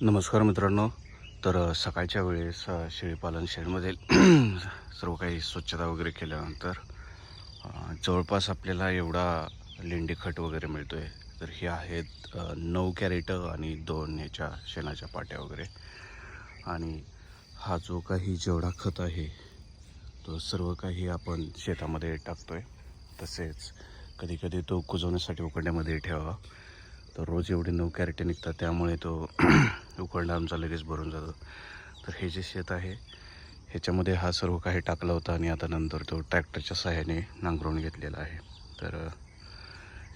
नमस्कार मित्रांनो. तर सकाळच्या वेळेस शेळीपालन शेडमध्ये सर्व काही स्वच्छता वगैरे केल्यानंतर जवळपास आपल्याला एवढा लेंडी खट वगैरे मिळतो आहे तर हे आहेत नऊ कॅरेट आणि दोन ह्याच्या शेणाच्या पाट्या वगैरे. आणि हा जो काही जेवढा खत आहे तो सर्व काही आपण शेतामध्ये टाकतो आहे तसेच कधीकधी तो कुजवण्यासाठी उकडण्यामध्ये ठेवावा. तर रोज एवढे नऊ कॅरेटे निघतात त्यामुळे तो उकडला आमचा लगेच भरून जातो. तर हे जे शेत आहे ह्याच्यामध्ये हा सर्व काही टाकला होता आणि आता नंतर तो ट्रॅक्टरच्या सहाय्याने नांगरून घेतलेला आहे. तर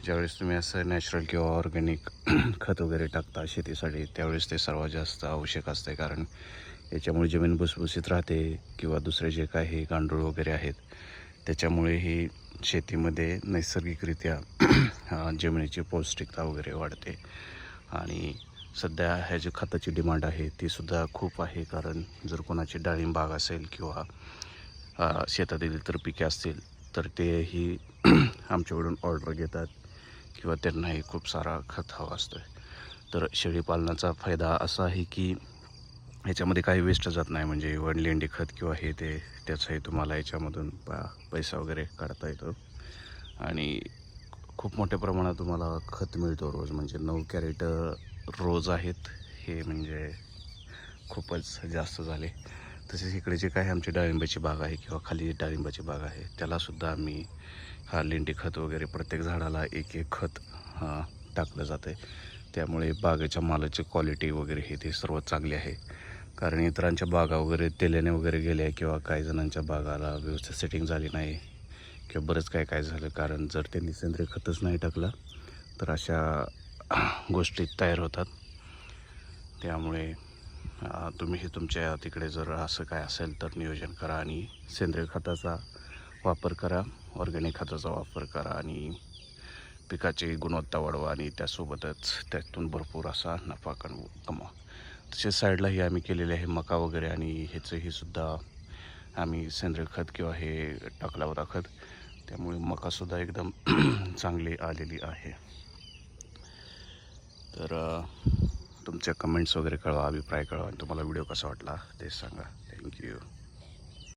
ज्यावेळेस तुम्ही असं नॅचरल किंवा ऑर्गॅनिक खत वगैरे टाकता शेतीसाठी त्यावेळेस ते सर्वात जास्त आवश्यक असते कारण याच्यामुळे जमीन भुसभुशीत राहते किंवा दुसरे जे काही गांडूळ वगैरे आहेत त्याच्यामुळे ही शेतीमध्ये नैसर्गिकरित्या जमिनीची पौष्टिकता वगैरे वाढते. आणि सध्या ह्या जी खताची डिमांड आहे ती सुद्धा खूप आहे. कारण जर कोणाची डाळिंब बाग असेल किंवा शेतातील इतर पिके असतील तर तेही आमच्याकडून ऑर्डर घेतात किंवा त्यांनाही खूप सारा खत हवा असतो तर शेळीपालनाचा फायदा असा आहे की ह्याच्यामध्ये काही वेस्ट जात नाही. म्हणजे वन लेंडी खत किंवा हे ते त्याचंही तुम्हाला याच्यामधून पा पैसा वगैरे काढता येतो. आणि खूप मोठ्या प्रमाणात तुम्हाला खत मिळतो रोज. म्हणजे नऊ कॅरेट रोज आहेत. हे म्हणजे खूपच जास्त झाले. तसेच इकडे जे काही आमची डाळिंबाची बाग आहे किंवा खाली जी डाळिंबाची बाग आहे त्यालासुद्धा आम्ही हा लेंडी खत वगैरे प्रत्येक झाडाला एक एक खत टाकलं जातं आहे त्यामुळे बागेच्या मालाची क्वालिटी वगैरे हे ते सर्व चांगली आहे. कारण इतरांच्या बागा वगैरे तेल्याने वगैरे गेल्या किंवा काही जणांच्या बागाला व्यवस्थित सेटिंग झाली नाही किंवा बरंच काय काय झालं. कारण जर त्यांनी सेंद्रिय खतच नाही टाकलं तर अशा गोष्टी तयार होतात. त्यामुळे तुम्ही हे तुमच्या तिकडे जर असं काय असेल तर नियोजन करा आणि सेंद्रिय खताचा वापर करा ऑर्गॅनिक खताचा वापर करा आणि पिकाची गुणवत्ता वाढवा आणि त्यासोबतच त्यातून भरपूर असा नफा कण कमवा. तसेच साईडलाही आम्ही केलेले आहे मका वगैरे आणि ह्याचंही सुद्धा आम्ही सेंद्रिय खत किंवा हे टाकला होता खत. त्यामुळे मकासुद्धा एकदम चांगली आलेली आहे. तर तुमच्या कमेंट्स वगैरे कळवा अभिप्राय कळवा आणि तुम्हाला व्हिडिओ कसा वाटला ते सांगा. थँक्यू